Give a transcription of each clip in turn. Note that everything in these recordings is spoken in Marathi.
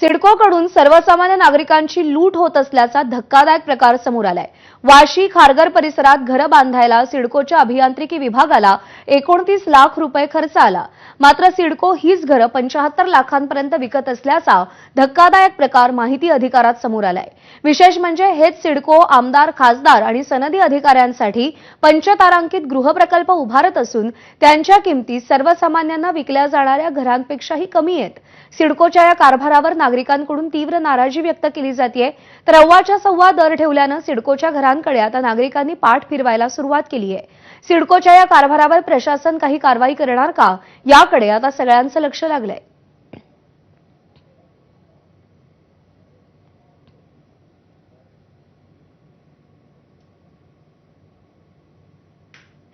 सिडकोकडून सर्वसामान्य नागरिकांची लूट होत असल्याचा धक्कादायक प्रकार समोर आलाय. वाशी खारघर परिसरात घरं बांधायला सिडकोच्या अभियांत्रिकी विभागाला एकोणतीस लाख रुपये खर्च आला. मात्र सिडको हीच घरं पंचाहत्तर लाखांपर्यंत विकत असल्याचा धक्कादायक प्रकार माहिती अधिकारात समोर आलाय. विशेष म्हणजे हेच सिडको आमदार खासदार आणि सनदी अधिकाऱ्यांसाठी पंचतारांकित गृहप्रकल्प उभारत असून त्यांच्या किमती सर्वसामान्यांना विकल्या जाणाऱ्या घरांपेक्षाही कमी आहेत. सिडकोच्या या कारभारावर नागरिकांकडून तीव्र नाराजी व्यक्त केली जाते तर अव्वाच्या सव्वा दर ठेवल्यानं सिडकोच्या घरांकडे आता नागरिकांनी पाठ फिरवायला सुरुवात केली आहे सिडकोच्या या कारभारावर प्रशासन काही कारवाई करणार का? याकडे आता सगळ्यांचं लक्ष लागलंय.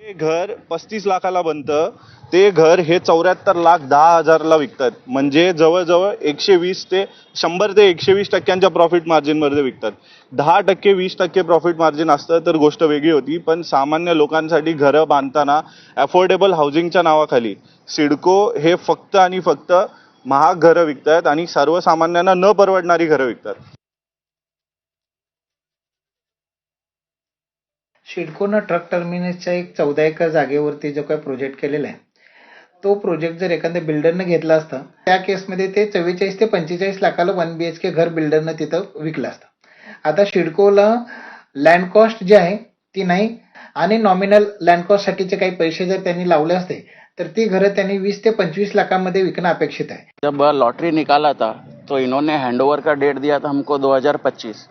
हे घर पस्तीस लाखाला बनतं. ते घर हे चौऱ्याहत्तर लाख दहा हजारला विकतात. म्हणजे जवळजवळ एकशे वीस ते शंभर ते एकशे वीस टक्क्यांच्या प्रॉफिट मार्जिनमध्ये विकतात. दहा टक्के वीस टक्के प्रॉफिट मार्जिन असतं तर गोष्ट वेगळी होती. पण सामान्य लोकांसाठी घरं बांधताना अफोर्डेबल हाऊसिंगच्या नावाखाली सिडको हे फक्त आणि फक्त महाग घरं विकतात आणि सर्वसामान्यांना न परवडणारी घरं विकतात. शिडकोनं ट्रक टर्मिनसच्या एक चौदा एकर जागेवरती जो काही प्रोजेक्ट केलेला आहे तो प्रोजेक्ट जर एखाद्या बिल्डरनं घेतला असता त्या केसमध्ये ते चव्वेचाळीस ते पंचेचाळीस लाखाला वन बी एच के घर बिल्डरनं तिथं विकलं असतं. आता शिडकोला लँड कॉस्ट जी आहे ती नाही आणि नॉमिनल लँड कॉस्टसाठीचे काही पैसे जर त्यांनी लावले असते तर ती घरं त्यांनी वीस ते पंचवीस लाखांमध्ये विकणं अपेक्षित आहे. जब लॉटरी निकाला था तो इन्होंने हैंडओवर का डेट दिया था हमको 2025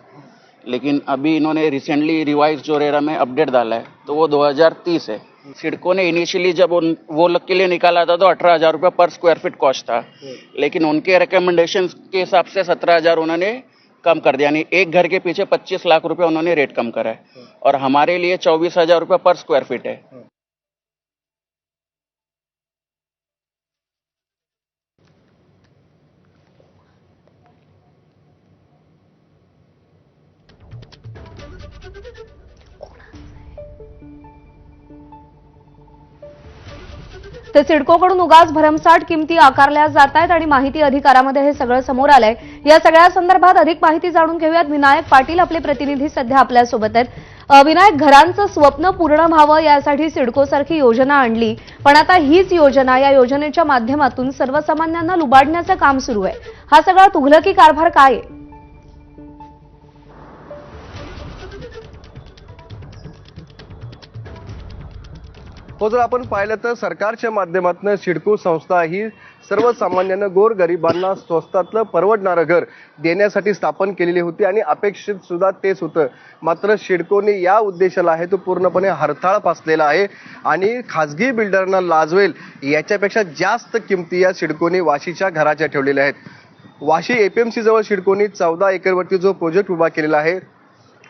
लेकिन अभी इन्होंने रिसेंटली रिवाइज जो रेरा में अपडेट डाला है तो वो 2030 है। सिडको ने इनिशियली जब उन वो लोग के लिए निकाला था तो अठारह हज़ार रुपये पर स्क्वायर फीट कॉस्ट था। लेकिन उनके रिकमेंडेशन के हिसाब से सत्रह हज़ार उन्होंने कम कर दिया यानी एक घर के पीछे पच्चीस लाख रुपये उन्होंने रेट कम करा है। और हमारे लिए चौबीस हज़ार रुपये पर स्क्वायर फीट है। तर सिडकोकडून उगाच भरमसाठ किमती आकारल्या जात आहेत आणि माहिती अधिकारामध्ये हे सगळं समोर आलंय. या सगळ्या संदर्भात अधिक माहिती जाणून घेऊयात. विनायक पाटील आपले प्रतिनिधी सध्या आपल्यासोबत आहेत. विनायक घरांचं स्वप्न पूर्ण व्हावं यासाठी सिडकोसारखी योजना आणली. पण आता हीच योजना या योजनेच्या माध्यमातून सर्वसामान्यांना लुबाडण्याचं काम सुरू आहे. हा सगळा तुघलकी कारभार काय आहे? हो जर आपण पाहिलं तर सरकारच्या माध्यमातून सिडको संस्था ही सर्वसामान्यांना गोरगरिबांना स्वस्तातलं परवडणारं घर देण्यासाठी स्थापन केलेली होती आणि अपेक्षित सुद्धा तेच होतं. मात्र सिडकोने या उद्देशाला आहे तो पूर्णपणे हरताळ पासलेला आहे आणि खाजगी बिल्डरना लाजवेल याच्यापेक्षा जास्त किमती या सिडकोने वाशीच्या घराच्या ठेवलेल्या आहेत. वाशी एपीएमसी जवळ सिडकोनी चौदा एकरवरती जो प्रोजेक्ट उभा केलेला आहे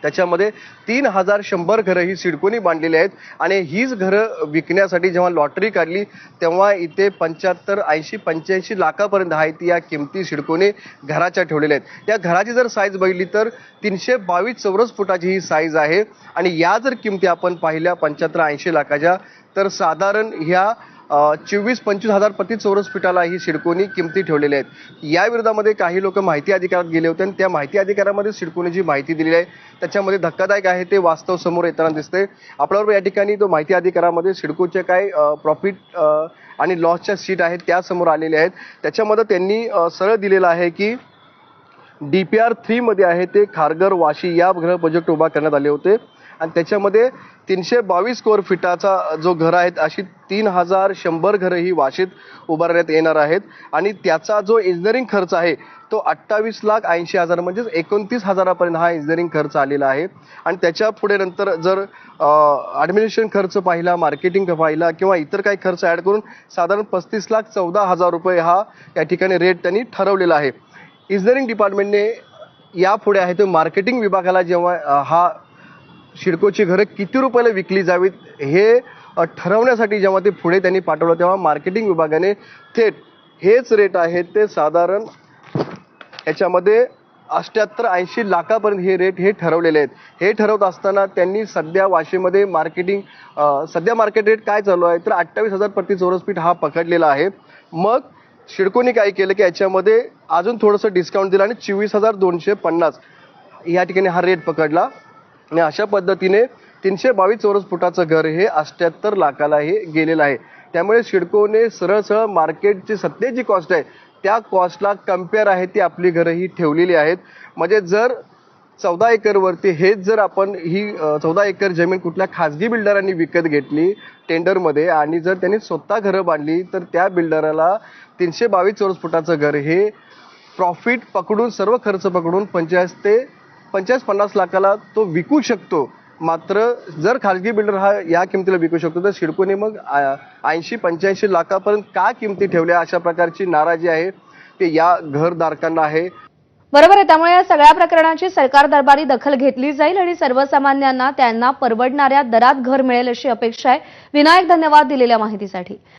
त्याच्यामध्ये तीन हजार शंभर घरं ही सिडकोनी बांधलेली आहेत. आणि हीच घरं विकण्यासाठी जेव्हा लॉटरी काढली तेव्हा इथे पंच्याहत्तर ऐंशी पंच्याऐंशी लाखापर्यंत आहेत या किमती सिडकोने घराच्या ठेवलेल्या आहेत. या घराची जर साईज बघितली तर तीनशे बावीस चौरस फुटाची ही साईज आहे. आणि या जर किमती आपण पाहिल्या पंच्याहत्तर ऐंशी लाखाच्या तर साधारण ह्या चोवीस पंचवीस हजार प्रति चौरस फुटाला ही सिडकोनी किमती ठेवलेल्या आहेत. या विरोधामध्ये काही लोक माहिती अधिकारात गेले होते आणि त्या माहिती अधिकारामध्ये सिडकोनी जी माहिती दिलेली आहे. त्याच्यामध्ये धक्कादायक आहे ते वास्तव समोर येताना दिसते आपल्याबरोबर या ठिकाणी तो माहिती अधिकारामध्ये सिडकोचे काय प्रॉफिट आणि लॉसच्या सीट आहेत त्या समोर आलेल्या आहेत. त्याच्यामध्ये त्यांनी सरळ दिलेलं आहे की डी पी आर थ्रीमध्ये आहे ते खारघर वाशी या ग्रह प्रोजेक्ट उभा करण्यात आले होते. आणि त्याच्यामध्ये तीनशे बावीस स्क्वेअर फिटाचा जो घर आहेत अशी तीन हजार शंभर घरं ही वाशीत उभारण्यात येणार आहेत. आणि त्याचा जो इंजिनिअरिंग खर्च आहे तो अठ्ठावीस लाख ऐंशी हजार म्हणजेच एकोणतीस हजारापर्यंत हा इंजिनिअरिंग खर्च आलेला आहे. आणि त्याच्या पुढे नंतर जर ॲडमिनिस्ट्रेशन खर्च पाहिला मार्केटिंग पाहिला किंवा इतर काही खर्च ॲड करून साधारण पस्तीस लाख चौदा हजार रुपये हा या ठिकाणी रेट त्यांनी ठरवलेला आहे. इंजिनिअरिंग डिपार्टमेंटने यापुढे आहे तो मार्केटिंग विभागाला जेव्हा हा शिडकोची घरं किती रुपयाला विकली जावीत हे ठरवण्यासाठी जेव्हा ते पुढे त्यांनी पाठवलं तेव्हा मार्केटिंग विभागाने थेट हेच रेट आहेत ते साधारण याच्यामध्ये अष्ट्याहत्तर ऐंशी लाखापर्यंत हे रेट हे ठरवलेले आहेत. हे ठरवत असताना त्यांनी सध्या वाशीमध्ये मार्केटिंग सध्या मार्केट रेट काय चालू आहे? तर अठ्ठावीस हजार प्रति चौरस फीट हा पकडलेला आहे. मग शिडकोनी काय केलं की याच्यामध्ये अजून थोडंसं डिस्काउंट दिलं आणि चोवीस हजार दोनशे पन्नास या ठिकाणी हा रेट पकडला. आणि अशा पद्धतीने तीनशे बावीस चौरस फुटाचं घर हे अष्ट्याहत्तर लाखाला हे गेलेलं आहे. त्यामुळे सिडकोने सरळ सरळ मार्केटची सध्या जी कॉस्ट आहे त्या कॉस्टला कंपेअर आहे ती आपली घरं ही ठेवलेली आहेत. म्हणजे जर चौदा एकरवरती हेच जर आपण ही चौदा एकर जमीन कुठल्या खाजगी बिल्डरांनी विकत घेतली टेंडरमध्ये आणि जर त्यांनी स्वतः घरं बांधली तर त्या बिल्डराला तीनशे बावीस चौरस फुटाचं घर हे प्रॉफिट पकडून सर्व खर्च पकडून पंचेचाळीस ते पंचेचाळीस पन्नास लाखाला तो विकू शकतो. मात्र जर खाजगी बिल्डर हा या किमतीला विकू शकतो तर सिडकोने मग ऐंशी पंच्याऐंशी लाखापर्यंत का किमती ठेवल्या अशा प्रकारची नाराजी आहे. ते या घरधारकांना आहे. बरोबर आहे त्यामुळे या सगळ्या प्रकरणाची सरकार दरबारी दखल घेतली जाईल आणि सर्वसामान्यांना त्यांना परवडणाऱ्या दरात घर मिळेल अशी अपेक्षा आहे. विनायक धन्यवाद दिलेल्या माहितीसाठी.